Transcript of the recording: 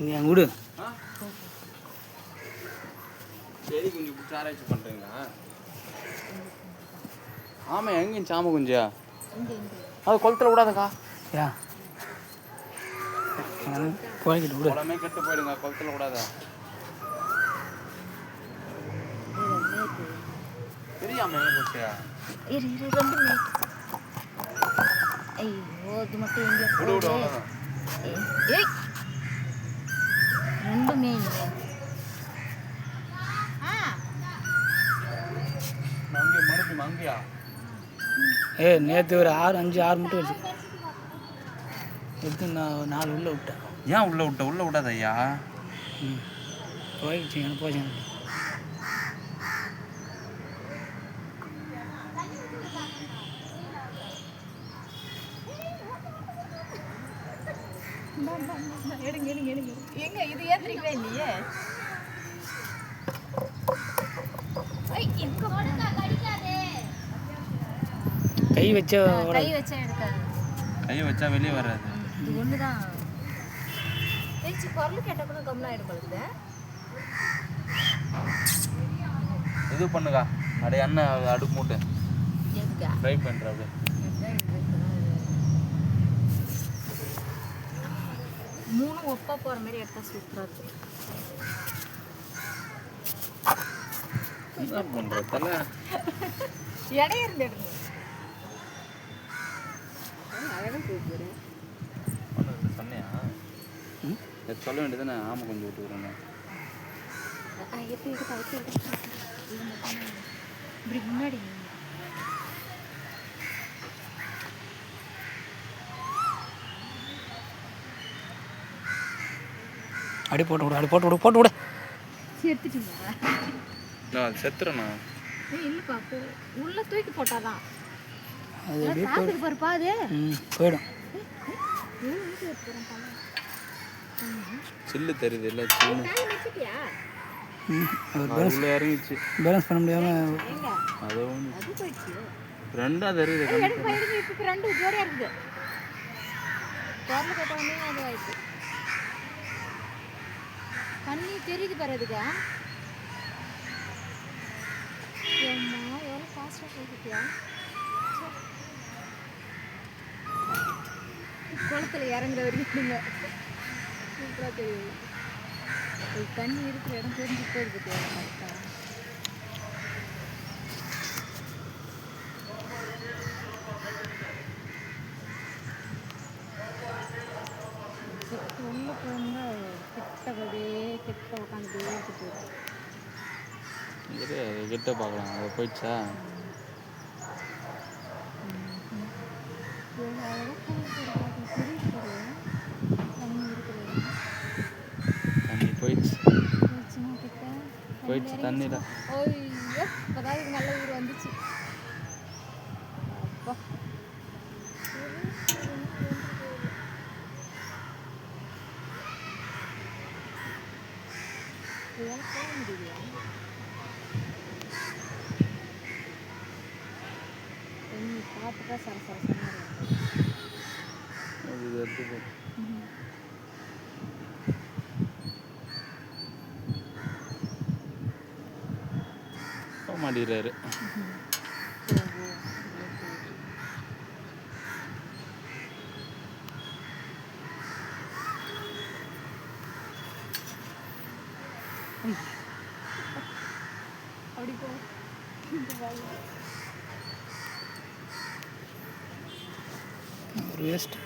நீ அங்கே விடு. சரி குஞ்சு பிடிச்சி ஆராய்ச்சி பண்ணுறீங்களா ஆமாம் எங்கே சாம குஞ்சா? அது குளத்துல விடாதக்கா. ஏன் போய்கிட்டு விடு. குளமே கெட்டு போயிடுங்க குளத்துல விடாத. தெரியாம எங்க போச்சியா இரு இரு ரெண்டு மினிட் ஐயோ இது மட்டும் எங்க ஏய். ரெண்டுமே இல்லை. ஏ நேற்று ஒரு ஆறு அஞ்சு ஆறு மட்டும் வச்சு எடுத்து நான் நாலு உள்ள விட்டேன். ஏன் உள்ள விட்ட? உள்ள விடாத ஐயா. ம். போயிடுச்சு எனக்கு போச்சு எடுங்க எடுங்க எடுங்க. எங்க? இது ஏத்துறீங்களா இல்லையே? கை வச்ச கை வச்சா எடுக்காது. கையை வச்சா வெளியே வராது. இது ஒண்ணுதான் பேச்சு குரல் கேட்ட கூட கம்னா எடுக்கிறது இது பண்ணுக்கா. அப்படியே எண்ணெய் அடுப்பு மூட்டை. ஃப்ரை பண்ணுற அப்படியே. ஒப்பா போற மாதிரி எடுத்தா சூப்பரா இருக்கும். இடையே இருந்து எடுங்க. அழகா கூப்பிடுறேன் ஒன்று சொன்னியா? சொல்ல வேண்டியதானே ஆமாம் கொஞ்சம் எப்படி எடுத்து அழைச்சி இப்படி முன்னாடி அடி போட்டு விடு அடி போட்டு விடு போட்டு விடு. நான் செத்துறேண்ணா. ஏய், இல்லப்பா போ உள்ள தூக்கி போட்டாதான். அது அப்படியே போயிடும். சில்லு தெரியுது இல்லை சில்லு. இறங்கிச்சு பேலன்ஸ் பண்ண முடியாமல் எங்க அது ஒன்று அது போயிடுச்சு ரெண்டா தெரியுது ரெண்டு ஜோடியா இருக்குது. தெரியுது பாரு அதுக்கு ஏம்மா எவ்வளோ ஃபாஸ்ட்டாக போய்கிட்டியா குளத்துல இறங்குற வரைக்கும் நீங்க சூப்பராக தெரியுது. தண்ணி இருக்கிற இடம் தெரிஞ்சு போயிருக்கு கரெக்டாக உள்ள போயிருந்தா கிட்ட அப்படியே கிட்ட உட்காந்து இரு, அது கிட்ட பார்க்கலாம். அது போயிடுச்சா? தண்ணி போயிடுச்சு. போயிடுச்சு தண்ணியில் ஐயோ இப்போதான் நல்ல ஊர் வந்துச்சு. பார்த்துட்டா சர சர அது எடுத்து அப்படி போ ஒரு வேஸ்ட்